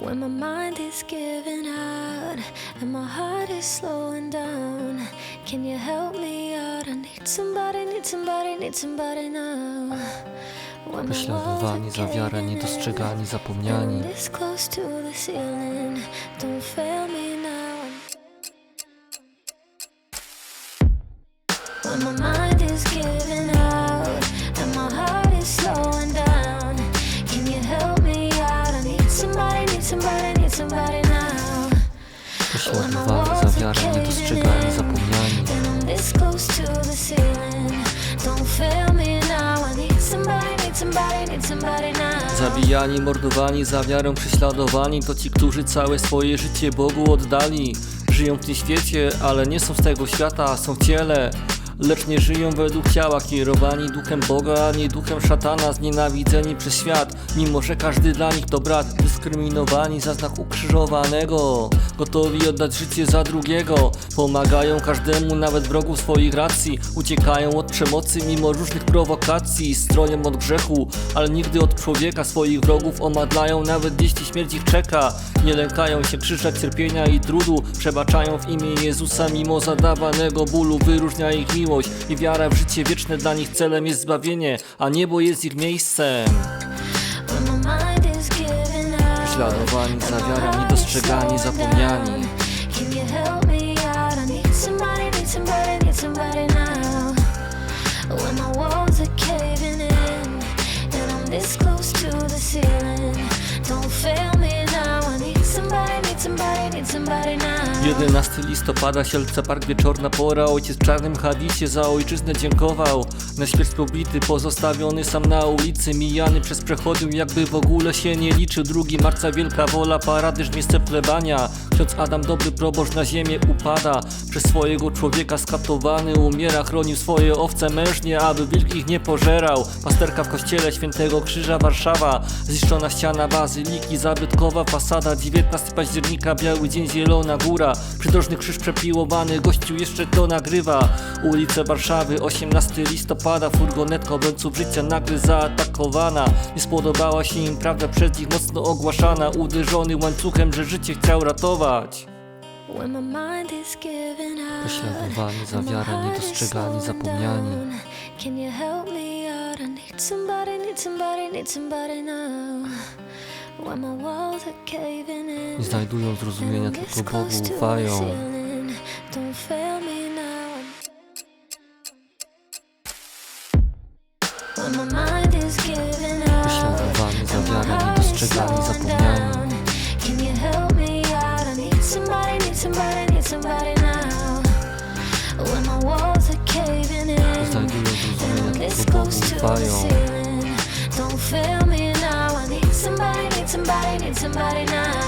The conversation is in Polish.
When my mind is giving out and my heart is slowing down, can you help me out? I need somebody, need somebody, need somebody now. Prześladowani za wiarę, niedostrzegani, zapomniani. When my mind is giving need somebody, need somebody now. Zabijani, mordowani, za wiarę prześladowani. To ci, którzy całe swoje życie Bogu oddali. Żyją w tym świecie, ale nie są z tego świata, są w ciele Lecz nie żyją według ciała, kierowani duchem Boga, a nie duchem szatana, znienawidzeni przez świat. Mimo, że każdy dla nich to brat, dyskryminowani za znak ukrzyżowanego. Gotowi oddać życie za drugiego, pomagają każdemu, nawet wrogu swoich racji. Uciekają od przemocy mimo różnych prowokacji, stronią od grzechu, ale nigdy od człowieka swoich wrogów omadlają, nawet jeśli śmierć ich czeka. Nie lękają się krzyża, cierpienia i trudu, przebaczają w imię Jezusa mimo zadawanego bólu, wyróżnia ich miłość i wiara w życie wieczne dla nich celem jest zbawienie, a niebo jest ich miejscem. Prześladowani za wiarę, niedostrzegani, zapomniani. 11 listopada, Sielce Park, wieczorna pora. Ojciec w czarnym hadisie za ojczyznę dziękował. Na śmierć pobity, pozostawiony sam na ulicy Mijany przez przechodził, jakby w ogóle się nie liczył. 2 marca, wielka wola, paradyż, miejsce plebania. Ksiądz Adam, dobry proboszcz na ziemię upada. Przez swojego człowieka skatowany umiera Chronił swoje owce mężnie, aby wilk ich nie pożerał. Pasterka w kościele Świętego Krzyża Warszawa. Zniszczona ściana bazyliki, zabytkowa fasada. 19 października, biały dzień, zielona góra. Przydrożny krzyż przepiłowany, gościu jeszcze to nagrywa. Ulice Warszawy, 18 listopada. Furgonetka obrońców życia nagle zaatakowana. Nie spodobała się im prawda przez nich mocno ogłaszana. Uderzony łańcuchem, że życie chciał ratować. Prześladowani za and my wiarę, heart is niedostrzegani, zapomniani. Can you help me out? I need somebody, need somebody, need somebody now. Nie znajdują zrozumienia, tylko Bogu ufają ceiling. Don't fail me now. When my mind is giving out Prześladowani za and my wiarę, heart is niedostrzegani, slowing zapomniani down. Can you help me somebody, need somebody now.